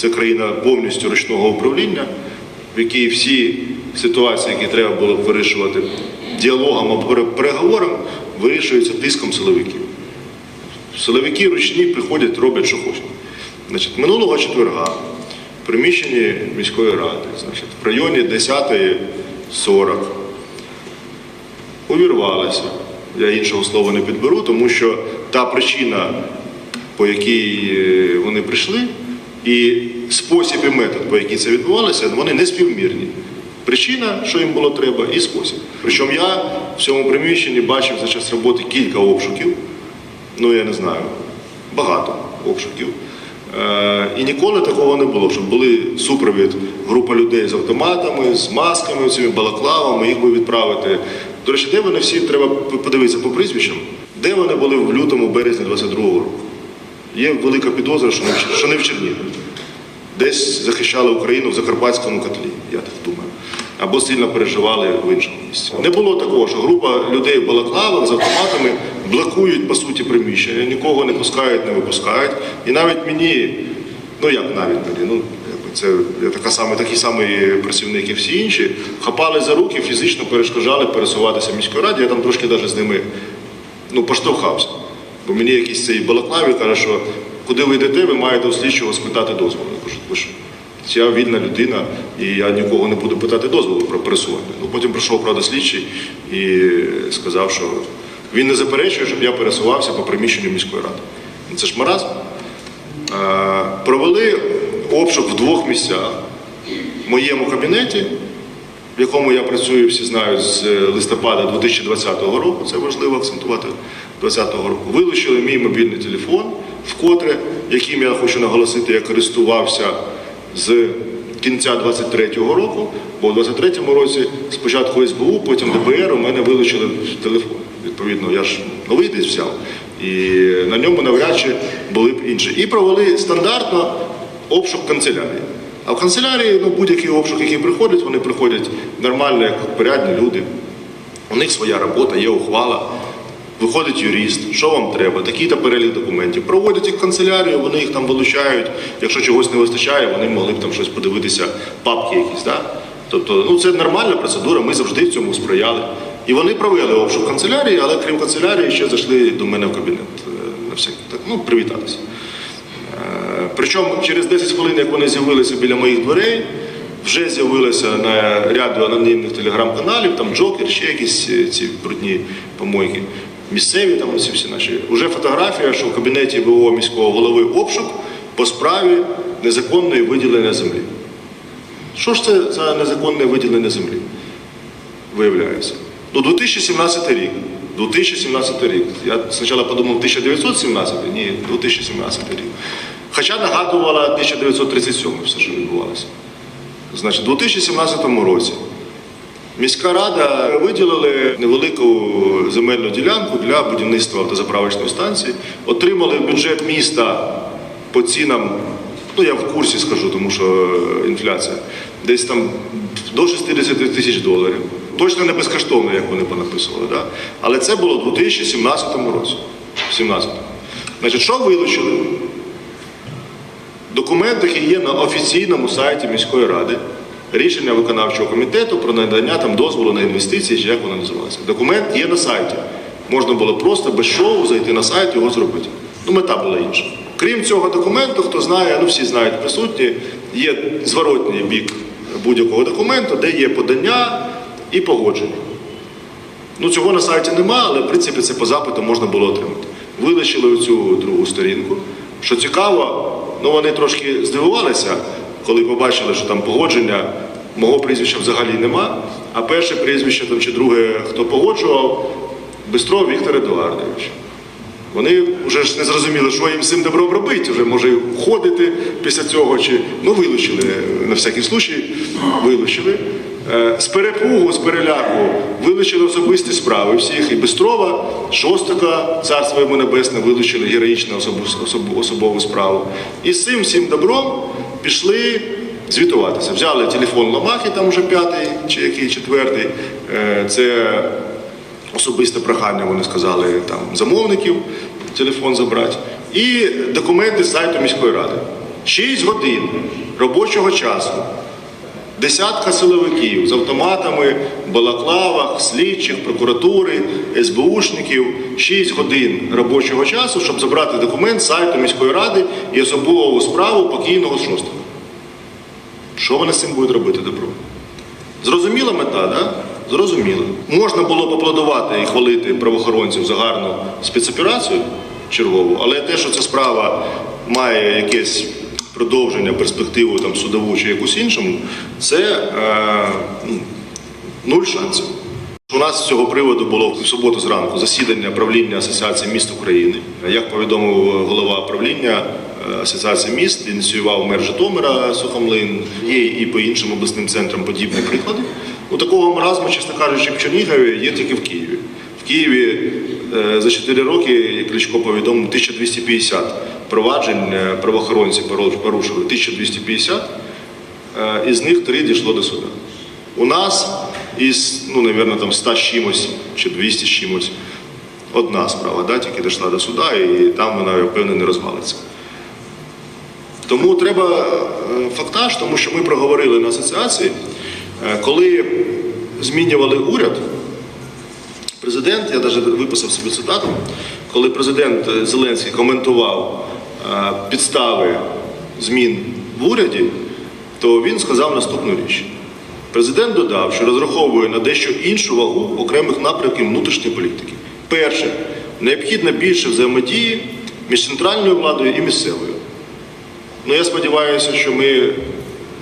Це країна повністю ручного управління, в якій всі ситуації, які треба було б вирішувати діалогом або переговором, вирішуються тиском силовиків. Силовики ручні приходять, роблять, що хочуть. Значить, минулого четверга в приміщенні міської ради, значить, в районі 10.40 увірвалися. Я іншого слова не підберу, тому що та причина, по якій е, вони прийшли, і спосіб і метод, по який це відбувалося, вони не співмірні. Причина, що їм було треба, і спосіб. Причому я в цьому приміщенні бачив за час роботи кілька обшуків, ну я не знаю, багато обшуків. Е, і ніколи такого не було, щоб були супровід група людей з автоматами, з масками, цими балаклавами, їх би відправити. До речі, де вони всі треба подивитися по прізвищам, де вони були в лютому, березні 22-го року. Є велика підозра, що не в Чернігові. Десь захищали Україну в Закарпатському котлі, я так думаю. Або сильно переживали в іншому місці. Не було такого, що група людей в балаклавах з автоматами блокують по суті приміщення, нікого не пускають, не випускають. І навіть мені, ну як навіть мені, ну це така саме, такий самий працівник, як всі інші, хапали за руки, фізично перешкоджали пересуватися в міській раді. Я там трошки навіть з ними ну, поштовхався. Бо мені якийсь цей балаклаві каже, що куди ви йдете, ви маєте у слідчого спитати дозволу. Я вільна людина, і я нікого не буду питати дозволу про пересування. Ну, потім прийшов, правда, слідчий і сказав, що він не заперечує, щоб я пересувався по приміщенню міської ради. Ну, Це ж маразм. Провели обшук в двох місцях. В моєму кабінеті, в якому я працюю, всі знають з листопада 2020 року, це важливо акцентувати 2020 року. Вилучили мій мобільний телефон, вкотре, яким я хочу наголосити, я користувався з кінця 23-го року, бо в 23-му році спочатку СБУ, потім ДБР у мене вилучили телефон. Відповідно, я ж новий десь взяв. І на ньому навряд чи були б інші. І провели стандартно обшук канцелярії. А в канцелярії ну, будь-який обшук, який приходить, вони приходять нормально, як порядні люди. У них своя робота, є ухвала. Виходить юрист, що вам треба, такий-то перелік документів. Проводять їх в канцелярію, вони їх там вилучають. Якщо чогось не вистачає, вони могли б там щось подивитися, папки якісь. Да? Тобто, ну це нормальна процедура, ми завжди в цьому сприяли. І вони провели обшук канцелярії, але крім канцелярії, ще зайшли до мене в кабінет е, на всякий так, ну, привітатися. Причому через 10 хвилин, як вони з'явилися біля моїх дверей, вже з'явилися на ряду анонімних телеграм-каналів, там Джокер, ще якісь е, ці брудні помойки. Місцеві там оці всі наші. Уже фотографія, що в кабінеті ВО міського голови обшук по справі незаконної виділення землі. Що ж це за незаконне виділення землі? Виявляється. Ну, 2017 рік. 2017 рік. Я спочатку подумав 1917, ні, 2017 рік. Хоча нагадувала 1937 все, що відбувалося. Значить, у 2017 році міська рада виділили невелику земельну ділянку для будівництва автозаправочної станції, отримали бюджет міста по цінам, ну я в курсі скажу, тому що е, інфляція, десь там до 60 тисяч доларів. Точно не безкоштовно, як вони понаписували. Да? Але це було у 2017 році. 17. Значить, що вилучили? Документ, який є на офіційному сайті міської ради, рішення виконавчого комітету про надання там дозволу на інвестиції, чи як воно називається. Документ є на сайті. Можна було просто без шоу зайти на сайт і його зробити. Ну, мета була інша. Крім цього документу, хто знає, ну всі знають присутні, є зворотній бік будь-якого документу, де є подання і погодження. Ну, цього на сайті нема, але в принципі це по запиту можна було отримати. Вилучили цю другу сторінку. Що цікаво, ну вони трошки здивувалися, коли побачили, що там погодження мого прізвища взагалі нема. А перше прізвище там, чи друге, хто погоджував, Бистров Віктор Едуардович. Вони вже ж не зрозуміли, що їм цим добром робити. Вже може входити після цього, чи ну вилучили на всякий случай, вилучили. Е, З перепугу, з переляку вилучили особисті справи всіх. І Бистрова, Шостака, царство йому небесне, вилучили героїчну особу, особову справу. І з цим всім добром пішли звітуватися. Взяли телефон Ламахи, там вже п'ятий чи який четвертий. Е, Це особисте прохання, вони сказали там замовників телефон забрати, і документи з сайту міської ради. 6 годин робочого часу. Десятка силовиків з автоматами, балаклавах, слідчих, прокуратури, СБУшників, 6 годин робочого часу, щоб забрати документ з сайту міської ради і особову справу покійного шостого. Що вони з цим будуть робити добро? Зрозуміла мета, да? Зрозуміло. Можна було б аплодувати і хвалити правоохоронців за гарну спецоперацію чергову, але те, що ця справа має якесь продовження, перспективу там, судову чи якусь іншому, це е, ну, нуль шансів. У нас з цього приводу було в суботу зранку засідання правління Асоціації міст України. Як повідомив голова правління е, Асоціації міст, ініціював мер Житомира Сухомлин. Є і по іншим обласним центрам подібні приклади. У такого маразму, чесно кажучи, в Чернігові є тільки в Києві. В Києві е, за 4 роки, як Кличко повідомив, 1250 проваджень е, правоохоронці порушили. 1250, е, із них три дійшло до суду. У нас із, ну, напевно, там 100 з чимось чи 200 з чимось одна справа, да, тільки дійшла до суда, і там вона, я впевнений, не розвалиться. Тому треба е, фактаж, тому що ми проговорили на асоціації, коли змінювали уряд, президент, я навіть виписав собі цитату, коли президент Зеленський коментував підстави змін в уряді, то він сказав наступну річ. Президент додав, що розраховує на дещо іншу вагу окремих напрямків внутрішньої політики. Перше, необхідно більше взаємодії між центральною владою і місцевою. Ну, я сподіваюся, що ми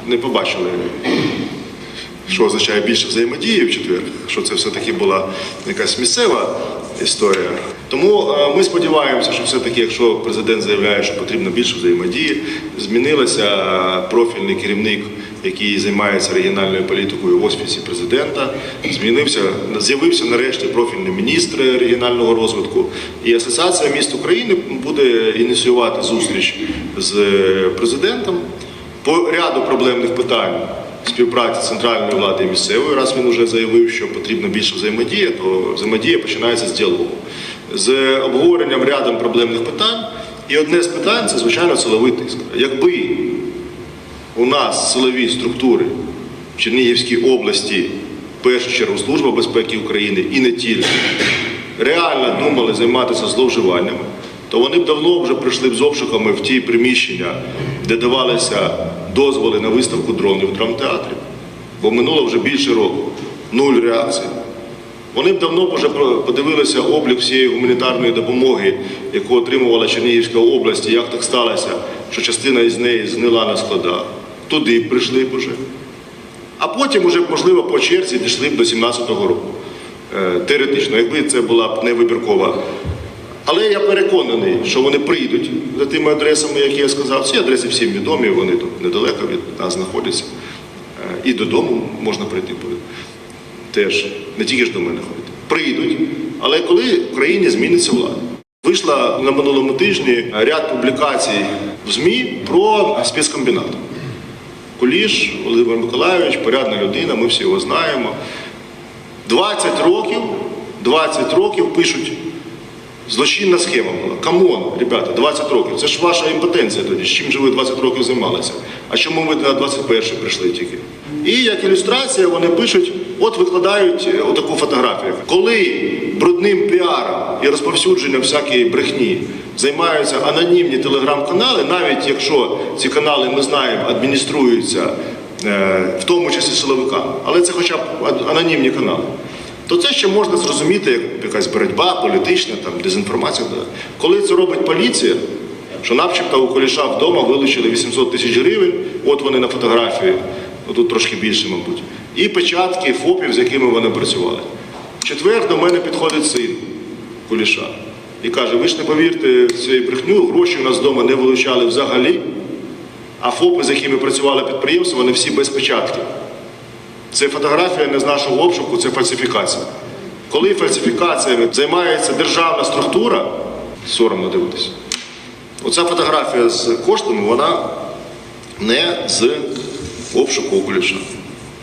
не побачили, що означає більше взаємодії в четвер, що це все-таки була якась місцева історія. Тому е, ми сподіваємося, що все-таки, якщо президент заявляє, що потрібно більше взаємодії, змінилося е, профільний керівник, який займається регіональною політикою в офісі президента. Змінився, з'явився нарешті профільний міністр регіонального розвитку. І Асоціація міст України буде ініціювати зустріч з президентом по ряду проблемних питань співпраці центральної влади і місцевої, раз він вже заявив, що потрібно більше взаємодія, то взаємодія починається з діалогу, з обговоренням рядом проблемних питань. І одне з питань це, звичайно, силовий тиск. Якби у нас силові структури в Чернігівській області, в першу чергу Служба безпеки України і не тільки, реально думали займатися зловживаннями, то вони б давно вже прийшли б з обшуками в ті приміщення, де давалися дозволи на виставку дронів в драмтеатрі. Бо минуло вже більше року. Нуль реакції. Вони б давно вже подивилися облік всієї гуманітарної допомоги, яку отримувала Чернігівська область, і як так сталося, що частина із неї згнила на складах. Туди б прийшли б уже. А потім уже, можливо, по черзі дійшли б до 17-го року. Е, Теоретично, якби це була б не вибіркова. Але я переконаний, що вони прийдуть за тими адресами, які я сказав. Ці адреси всім відомі, вони тут недалеко від нас знаходяться. Е, І додому можна прийти. Теж не тільки ж до мене ходити. Прийдуть, але коли в країні зміниться влада. Вийшла на минулому тижні ряд публікацій в ЗМІ про спецкомбінат. Куліш Володимир Миколайович, порядна людина, ми всі його знаємо. 20 років, 20 років пишуть, злочинна схема була. Камон, ребята, 20 років. Це ж ваша імпотенція тоді. З чим же ви 20 років займалися? А чому ви на 21 прийшли тільки? І як ілюстрація вони пишуть, от викладають е, отаку фотографію. Коли брудним піаром і розповсюдженням всякої брехні займаються анонімні телеграм-канали, навіть якщо ці канали, ми знаємо, адмініструються е, в тому числі силовиками, але це хоча б анонімні канали. То це ще можна зрозуміти як якась боротьба політична, там дезінформація. Коли це робить поліція, що начебто у Куліша вдома вилучили 800 тисяч гривень, от вони на фотографії, ну тут трошки більше, мабуть, і печатки ФОПів, з якими вони працювали. Четвер до мене підходить син Куліша і каже: ви ж не повірте в цю брехню, гроші у нас вдома не вилучали взагалі, а ФОПи, з якими працювало підприємство, вони всі без печатки. Це фотографія не з нашого обшуку, це фальсифікація. Коли фальсифікаціями займається державна структура, соромно дивитися. Оця фотографія з коштами, вона не з обшуку у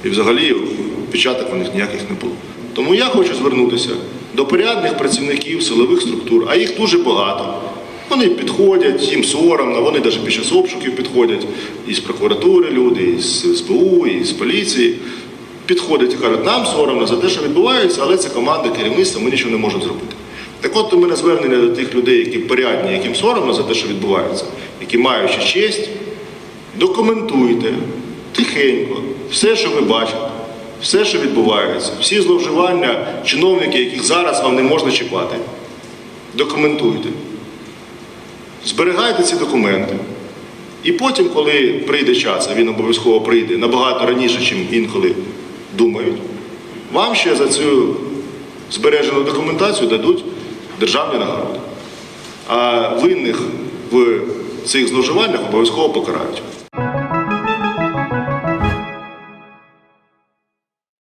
І взагалі печаток у них ніяких не було. Тому я хочу звернутися до порядних працівників силових структур, а їх дуже багато. Вони підходять, їм соромно, вони навіть під час обшуків підходять із прокуратури люди, із СБУ, із поліції. Підходять і кажуть, нам соромно за те, що відбувається, але це команда керівництва, ми нічого не можемо зробити. Так от у мене звернення до тих людей, які порядні, яким соромно за те, що відбувається, які маючи честь, документуйте тихенько все, що ви бачите, все, що відбувається, всі зловживання чиновників, яких зараз вам не можна чіпати. Документуйте. Зберігайте ці документи. І потім, коли прийде час, а він обов'язково прийде набагато раніше, ніж інколи думають, вам ще за цю збережену документацію дадуть державні нагороди. А винних в цих зловживаннях обов'язково покарають.